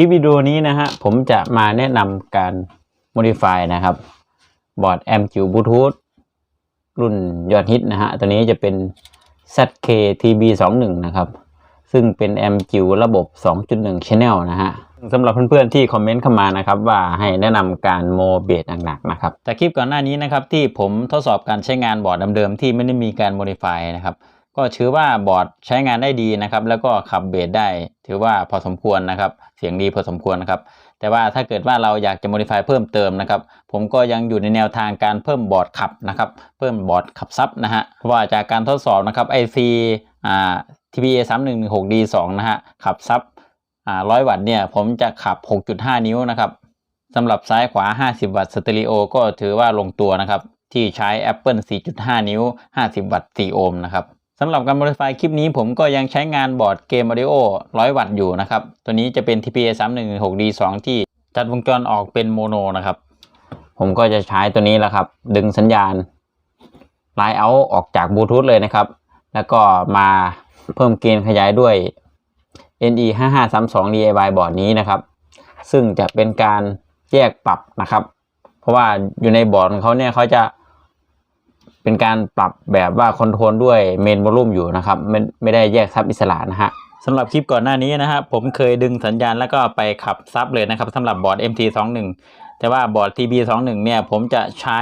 ลิปวิดีโอนี้นะฮะผมจะมาแนะนำการ modify นะครับ บอร์ด m q b l u t o o t h รุ่นยอดฮิตนะฮะ ตัวนี้จะเป็น ZK TB21 นะครับ ซึ่งเป็น m q ระบบ 2.1 Channel นะฮะสำหรับเพื่อนๆที่คอมเมนต์เข้ามานะครับ ว่าให้แนะนำการโมเบสหนักๆนะครับจากคลิปก่อนหน้านี้นะครับที่ผมทดสอบการใช้งานบอร์ดเดิมๆที่ไม่ได้มีการ modify นะครับ ก็ถือว่าบอร์ดใช้งานได้ดีนะครับ แล้วก็ขับเบสได้ ถือว่าพอสมควรนะครับ เสียงดีพอสมควรนะครับ แต่ว่าถ้าเกิดว่าเราอยากจะ modify เพิ่มเติมนะครับ ผมก็ยังอยู่ในแนวทางการเพิ่มบอร์ดขับนะครับ เพิ่มบอร์ดขับซับนะฮะเพราะว่าจากการทดสอบนะครับ IC อ่า TPA 3116 D2 นะฮะ ขับซับอ่า100 วัตต์เนี่ย ผมจะขับ 6.5 นิ้วนะครับสำหรับซ้ายขวา 50 วัตต์สเตอริโอก็ถือว่าลงตัวนะครับ ที่ใช้ Apple 4.5 นิ้ว 50 วัตต์ 4 โอห์มนะครับ สำหรับการ modify คลิปนี้ผมก็ยังใช้งานบอร์ดเกม audio 100 วัตต์อยู่นะครับ ตัวนี้จะเป็น TPA316D2 ที่จัดวงจรออกเป็นโมโนนะครับ ผมก็จะใช้ตัวนี้แหละครับ ดึงสัญญาณ Line out ออกจากบลูทูธเลยนะครับ แล้วก็มาเพิ่มเกณฑ์ขยายด้วย NE 5532 DIY บอร์ดนี้นะครับ ซึ่งจะเป็นการแยกปรับนะครับ เพราะว่าอยู่ในบอร์ดของเขาเนี่ยเขาจะ เป็นการปรับแบบว่าคอนโทรลด้วยเมนวอลลุ่มอยู่นะครับไม่ไม่ได้แยกซับอิสระนะฮะสำหรับคลิปก่อนหน้านี้นะฮะผมเคยดึงสัญญาณแล้วก็ไปขับซับเลยนะครับสำหรับบอร์ด MT21 แต่ว่าบอร์ด TB21 เนี่ยผมจะใช้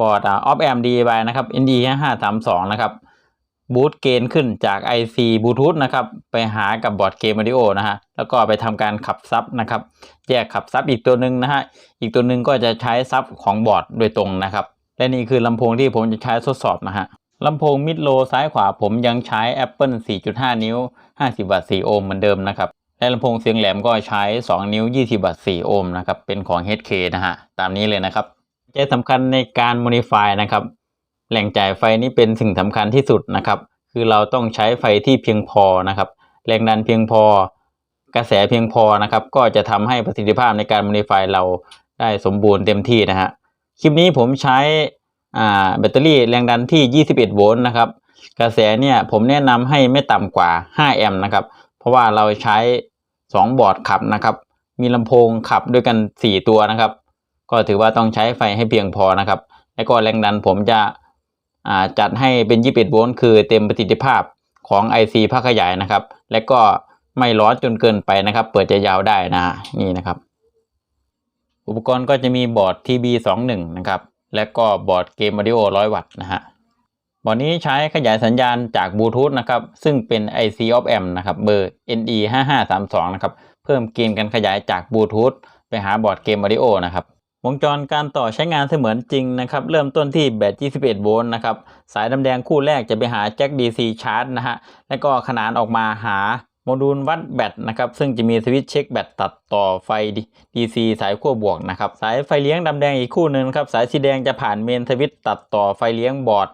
บอร์ดออฟแอมดีไปนะครับ ND 5532 นะครับบูตเกณฑ์ขึ้นจาก IC บลูทูธนะครับไปหากับบอร์ดเกม a ิโอนะฮะแล้วก็ไปทำการขับซับนะครับ แยกขับซับอีกตัวหนึ่งนะฮะอีกตัวหนึ่งก็จะใช้ซับของบอร์ดโดยตรงนะครับ และนี่คือลำโพงที่ผมจะใช้ทดสอบนะฮะลำโพงมิดโลซ้ายขวาผมยังใช้ Apple 4.5 นิ้ว 50 วัตต์ 4 โอห์มเหมือนเดิมนะครับ และลำโพงเสียงแหลมก็ใช้ 2 นิ้ว 20 วัตต์ 4 โอห์มนะครับ เป็นของ HK นะฮะ ตามนี้เลยนะครับใจสำคัญในการ modify นะครับ แหล่งจ่ายไฟนี่เป็นสิ่งสำคัญที่สุดนะครับ คือเราต้องใช้ไฟที่เพียงพอนะครับ แรงดันเพียงพอ กระแสเพียงพอนะครับ ก็จะทำให้ประสิทธิภาพในการ modify เราได้สมบูรณ์เต็มที่นะฮะ คลิปนี้ผมใช้แบตเตอรี่แรงดันที่ 21 โวลต์นะครับ กระแสเนี่ยผมแนะนำให้ไม่ต่ำกว่า 5 แอมป์นะครับ เพราะว่าเราใช้ 2 บอร์ดขับนะครับ มีลำโพงขับด้วยกัน 4 ตัวนะครับ ก็ถือว่าต้องใช้ไฟให้เพียงพอนะครับ แล้วก็แรงดันผมจะจัดให้เป็น 21 โวลต์คือเต็มประสิทธิภาพของ IC ภาคขยายนะครับ และก็ไม่ร้อนจนเกินไปนะครับ เปิดจะยาวได้นะนี่นะครับ อุปกรณ์ก็จะมีบอร์ด TB21 นะครับ และก็บอร์ดเกม Audio 100 วัตต์นะฮะ บอร์ดนี้ใช้ขยายสัญญาณจากบลูทูธนะครับ ซึ่งเป็น IC of M นะครับ เบอร์ NE 5532 นะครับ เพิ่มเกณฑ์การขยายจากบลูทูธไปหาบอร์ดเกม Audio นะครับ วงจรการต่อใช้งานเสมือนจริงนะครับ เริ่มต้นที่แบต 21 โวลต์นะครับ สายดำแดงคู่แรกจะไปหาแจ็ค DC ชาร์จนะฮะ แล้วก็ขนานออกมาหา โมดูลวัดแบตนะครับซึ่งจะมีสวิตช์เช็คแบตตัดต่อไฟ DC สายขั้วบวกนะครับสายไฟเลี้ยงดำแดงอีกคู่หนึ่งนะครับสายสีแดงจะผ่านเมนสวิตช์ตัดต่อไฟเลี้ยงบอร์ด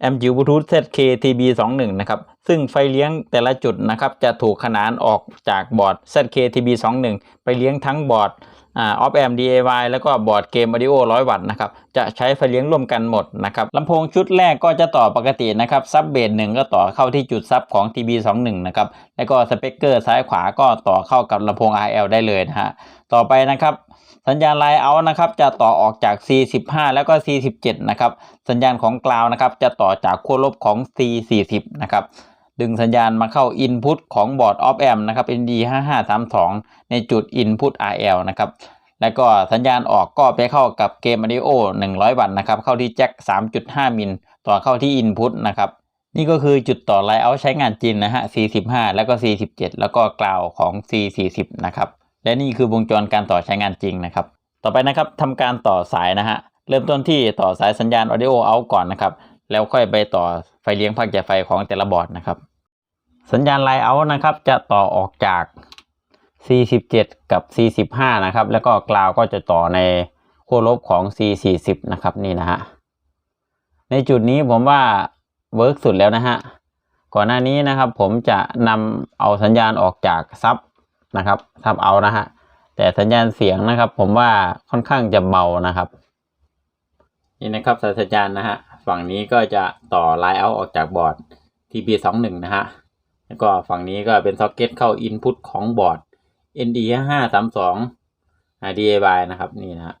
แอมจิวบลูทูธ ZK TB21 นะครับซึ่งไฟเลี้ยงแต่ละจุดนะครับจะถูกขนานออกจากบอร์ด ZK TB21 ไปเลี้ยงทั้งบอร์ด อ่าออฟแอม DIY แล้วก็บอร์ดเกม Audio 100วัตต์นะครับ จะใช้ไฟเลี้ยงร่วมกันหมดนะครับลำโพงชุดแรกก็จะต่อปกตินะครับ ซับเบสหนึ่งก็ต่อเข้าที่จุดซับของ TB21 นะครับ แล้วก็สเปกเกอร์ซ้ายขวาก็ต่อเข้ากับลำโพง RL ได้เลยนะฮะ ต่อไปนะครับสัญญาณไลน์เอานะครับจะต่อออกจาก C15 แล้วก็ C17 นะครับ สัญญาณของกราวนะครับจะต่อจากขั้วลบของ C40 นะครับ ดึงสัญญาณมาเข้า Input ของบอร์ด Op Amp นะครับ ND5532 ในจุด Input RL นะครับ แล้วก็สัญญาณออกก็ไปเข้ากับเกม Audio 100 วัตต์นะครับ เข้าที่แจ็ค 3.5 มิล ต่อเข้าที่ Input นะครับ นี่ก็คือจุดต่อไลน์เอาใช้งานจริงนะฮะ C15 แล้วก็ C17 แล้วก็กราวของ C40 นะครับ และนี่คือวงจรการต่อใช้งานจริงนะครับ ต่อไปนะครับทำการต่อสายนะฮะ เริ่มต้นที่ต่อสายสัญญาณ Audio Out ก่อนนะครับ แล้วค่อยไปต่อไฟเลี้ยงภาคจ่ายไฟของแต่ละบอร์ดนะครับ สัญญาณไลน์เอาท์นะครับ จะต่อออกจาก C17 กับ C15 นะครับ แล้วก็กราวก็จะต่อในขั้วลบของ C40 นะครับนี่นะฮะในจุดนี้ผมว่าเวิร์กสุดแล้วนะฮะก่อนหน้านี้นะครับผมจะนำเอาสัญญาณออกจากซับนะครับซับเอานะฮะแต่สัญญาณเสียงนะครับ ผมว่าค่อนข้างจะเบานะครับ นี่นะครับสัญญาณนะฮะ ฝั่งนี้ก็จะต่อไลน์เอาออกจากบอร์ด TP21 นะฮะ แล้วก็ฝั่งนี้ก็เป็นซ็อกเก็ตเข้า Input ของบอร์ด ND ห้าสามสอง DAY นะครับนี่นะฮะ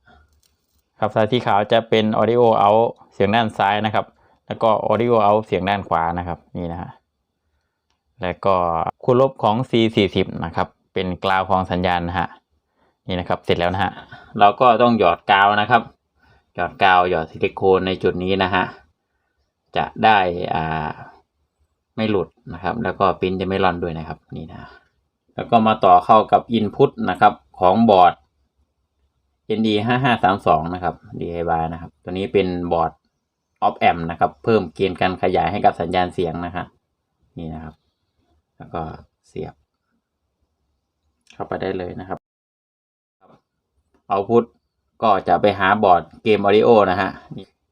ครับสายที่ขาวจะเป็น Audio Out เสียงด้านซ้ายนะครับ แล้วก็ Audio Out เสียงด้านขวานะครับนี่นะฮะแล้วก็คูณลบของ C 4 0 นะครับเป็นกราวของสัญญาณนะฮะนี่นะครับเสร็จแล้วนะฮะเราก็ต้องหยอดกาวนะครับ หยอดกาวหยอดซิลิโคนในจุดนี้นะฮะจะได้อ่าไม่หลุดนะครับ แล้วก็ปริ้นจะไม่ร่อนด้วยนะครับนี่นะแล้วก็มาต่อเข้ากับ Input นะครับของบอร์ด ND 5532นะครับ DIY นะครับ ตัวนี้เป็นบอร์ด Op Amp นะครับ เพิ่มเกณฑ์การขยายให้กับสัญญาณเสียงนะครับนี่นะครับ แล้วก็เสียบ เข้าไปได้เลยนะครับเอาพุท ก็จะไปหาบอร์ดเกม Audio นะฮะ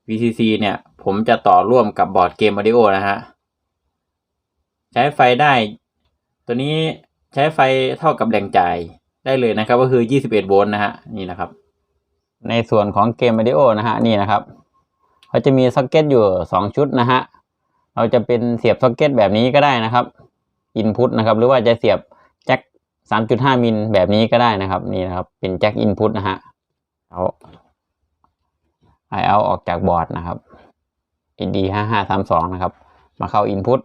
VCC เนี่ยผมจะต่อร่วมกับบอร์ดเกม Audio นะฮะ ใช้ไฟได้ ตัวนี้ใช้ไฟเท่ากับแหล่งจ่ายได้เลยนะครับ ก็คือ 21 โวลต์นะฮะนี่นะครับ ในส่วนของเกม Audio นะฮะนี่นะครับเขาจะมีซ็อกเก็ตอยู่ 2 ชุดนะฮะเราจะเป็นเสียบซ็อกเก็ตแบบนี้ก็ได้นะครับอินพุตนะครับ หรือว่าจะเสียบแจ็ค3.5 มิลแบบนี้ก็ได้นะครับ นี่นะครับ เป็นแจ็คอินพุตนะฮะ เอาไอเอาออกจากบอร์ดนะครับ AD 5532นะครับ มาเข้า Input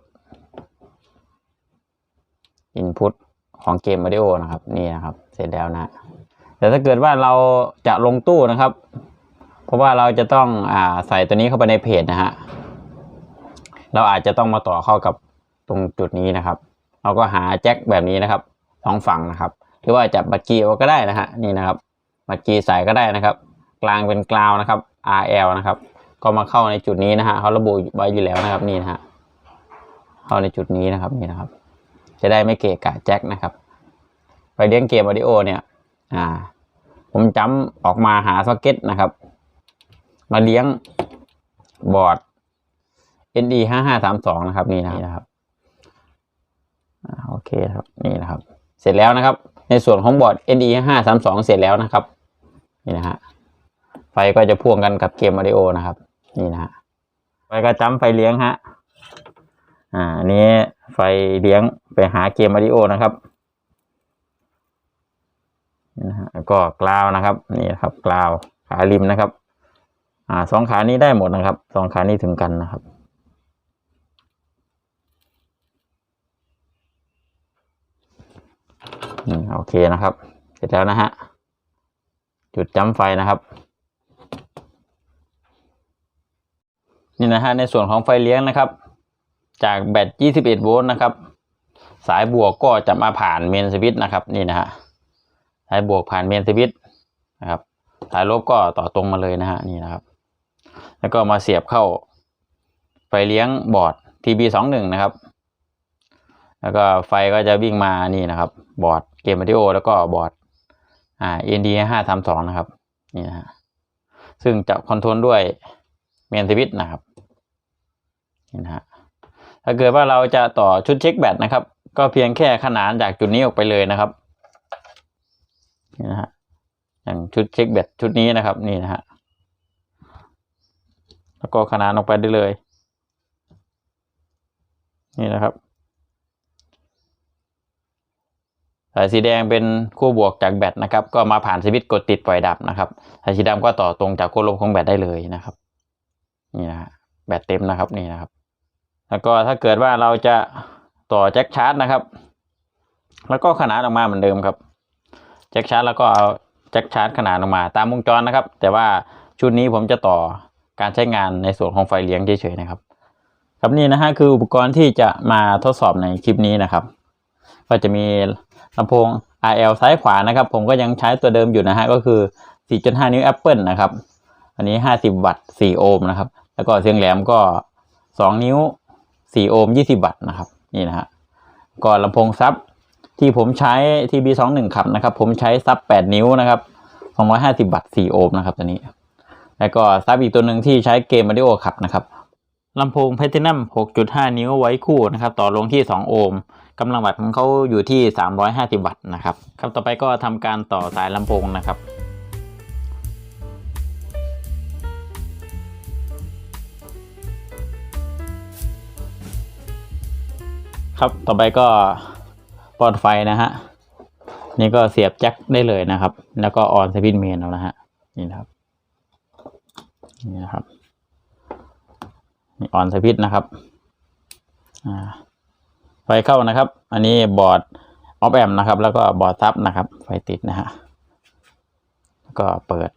Input ของเกม Audio นะครับ นี่นะครับ เสร็จแล้วนะ แต่ถ้าเกิดว่าเราจะลงตู้นะครับ เพราะว่าเราจะต้องอ่าใส่ตัวนี้เข้าไปในเพจนะฮะ เราอาจจะต้องมาต่อเข้ากับตรงจุดนี้นะครับ เราก็หาแจ็คแบบนี้นะครับสองฝั่งนะครับ หรือว่าจะบัตรกีเอาก็ได้นะฮะ นี่นะครับ บัตรกีใส่ก็ได้นะครับ กลางเป็นกราวนะครับ RL นะครับ ก็มาเข้าในจุดนี้นะฮะเขาระบุไว้อยู่แล้วนะครับนี่นะฮะเข้าในจุดนี้นะครับนี่นะครับ จะได้ไม่เกะกะแจ็คนะครับไปเลี้ยงเกมออดิโอเนี่ยอ่า ผมจำออกมาหาซ็อกเก็ตนะครับ มาเลี้ยงบอร์ด ND ห้าห้าสามสองนะครับนี่นะครับโอเคครับนี่นะครับ เสร็จแล้วนะครับ ในส่วนของบอร์ด ND ห้าสามสองเสร็จแล้วนะครับ นี่นะฮะไฟก็จะพ่วงกันกับเกมออดิโอนะครับ นี่นะฮะไฟก็จำไฟเลี้ยงฮะอ่าอันนี้ไฟเลี้ยงไปหาเกมออดิโอนะครับนี่นะฮะก็กราวนะครับนี่ครับกราวขาริมนะครับ อ่าสองขานี้ได้หมดนะครับสองขานี้ถึงกันนะครับอืมโอเคนะครับ เสร็จแล้วนะฮะ จุดจำไฟนะครับ นี่นะฮะในส่วนของไฟเลี้ยงนะครับ จากแบต 21 โวลต์นะครับ สายบวกก็จะมาผ่านเมนสวิตช์นะครับนี่นะฮะสายบวกผ่านเมนสวิตช์นะครับสายลบก็ต่อตรงมาเลยนะฮะนี่นะครับ แล้วก็มาเสียบเข้าไฟเลี้ยงบอร์ด TB21 นะครับ แล้วก็ไฟก็จะวิ่งมานี่นะครับ บอร์ดเกมวิดีโอแล้วก็บอร์ด อ่า ND 532นะครับ นี่นะฮะ ซึ่งจะคอนโทรลด้วยเมนสวิตช์นะครับนี่นะฮะ ถ้าเกิดว่าเราจะต่อชุดเช็คแบตนะครับ ก็เพียงแค่ขนานจากจุดนี้ออกไปเลยนะครับนี่นะฮะ อย่างชุดเช็คแบตชุดนี้นะครับ นี่นะฮะ แล้วก็ขนานออกไปได้เลย นี่นะครับ สายสีแดงเป็นคู่บวกจากแบตนะครับ ก็มาผ่านสวิตช์กดติดปล่อยดับนะครับสายสีดำก็ต่อตรงจากขั้วลบของแบตได้เลยนะครับนี่นะแบตเต็มนะครับนี่นะครับ แล้วก็ถ้าเกิดว่าเราจะต่อแจ็คชาร์จนะครับ แล้วก็ขนานออกมาเหมือนเดิมครับแจ็คชาร์จแล้วก็เอาแจ็คชาร์จขนานออกมาตามวงจรนะครับ แต่ว่าชุดนี้ผมจะต่อการใช้งานในส่วนของไฟเลี้ยงเฉยๆนะครับ ครับนี่นะฮะคืออุปกรณ์ที่จะมาทดสอบในคลิปนี้นะครับ ก็จะมีลำโพง RL ซ้ายขวานะครับ ผมก็ยังใช้ตัวเดิมอยู่นะฮะก็คือ 4.5 นิ้ว Apple นะครับ อันนี้ 50 วัตต์ 4 โอห์มนะครับ แล้วก็เสียงแหลมก็ 2 นิ้ว 4 โอห์ม 20 วัตต์นะครับ นี่นะฮะก็ลำโพงซับที่ผมใช้ TB21 ขับนะครับ ผมใช้ซับ 8 นิ้วนะครับ250 วัตต์ 4 โอห์มนะครับตัวนี้ แล้วก็ซับอีกตัวหนึ่งที่ใช้เกม Audio ขับนะครับลำโพง Platinum 6.5 นิ้วไว้คู่นะครับ ต่อลงที่ 2 โอห์ม กำลังวัตต์ของเขาอยู่ที่ 350 วัตต์นะครับ ครับต่อไปก็ทำการต่อสายลำโพงนะครับครับต่อไปก็ปลอดไฟนะฮะนี่ก็เสียบแจ็คได้เลยนะครับ แล้วก็ออนสวิตช์เมนเอานะฮะนี่นะครับนี่นะครับนี่ออนสวิตช์นะครับอ่า ไฟเข้านะครับ อันนี้บอร์ดออฟแอมนะครับ แล้วก็บอร์ดซับนะครับ ไฟติดนะฮะแล้วก็เปิด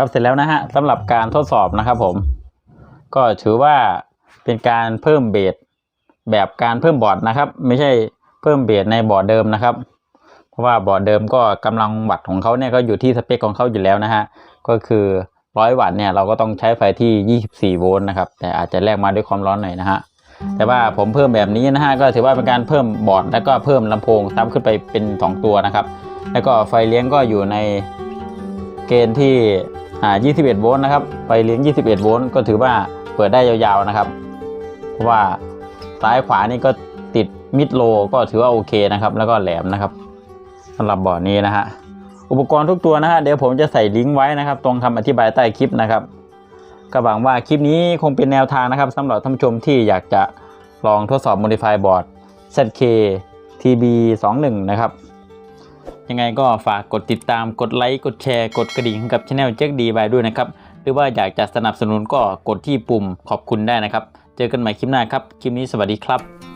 ครับเสร็จแล้วนะฮะสำหรับการทดสอบนะครับผม ก็ถือว่าเป็นการเพิ่มเบสแบบการเพิ่มบอร์ดนะครับ ไม่ใช่เพิ่มเบสในบอร์ดเดิมนะครับ เพราะว่าบอร์ดเดิมก็กำลังวัตต์ของเขาเนี่ยก็อยู่ที่สเปคของเขาอยู่แล้วนะฮะก็คือร้อยวัตต์เนี่ยเราก็ต้องใช้ไฟที่ 24 โวลต์นะครับ แต่อาจจะแลกมาด้วยความร้อนหน่อยนะฮะแต่ว่าผมเพิ่มแบบนี้นะฮะก็ถือว่าเป็นการเพิ่มบอร์ดแล้วก็เพิ่มลำโพงซ้ำขึ้นไปเป็น 2 ตัวนะครับ แล้วก็ไฟเลี้ยงก็อยู่ในเกณฑ์ที่ อ่า21 โวลต์นะครับไฟเลี้ยง 21 โวลต์ก็ถือว่าเปิดได้ยาวๆนะครับ เพราะว่าซ้ายขวานี่ก็ติดมิดโลก็ถือว่าโอเคนะครับ แล้วก็แหลมนะครับสำหรับบอร์ดนี้นะฮะอุปกรณ์ทุกตัวนะฮะเดี๋ยวผมจะใส่ลิงก์ไว้นะครับ ตรงคำอธิบายใต้คลิปนะครับก็หวังว่าคลิปนี้คงเป็นแนวทางนะครับสำหรับท่านผู้ชมที่อยากจะลองทดสอบ Modify Board ZK TB 21 นะครับ ยังไงก็ฝากกดติดตามกดไลค์กดแชร์กดกระดิ่งกับช anel เจ๊กดีไว้ด้วยนะครับ หรือว่าอยากจะสนับสนุนก็กดที่ปุ่มขอบคุณได้นะครับ เจอกันใหม่คลิปหน้าครับ คลิปนี้สวัสดีครับ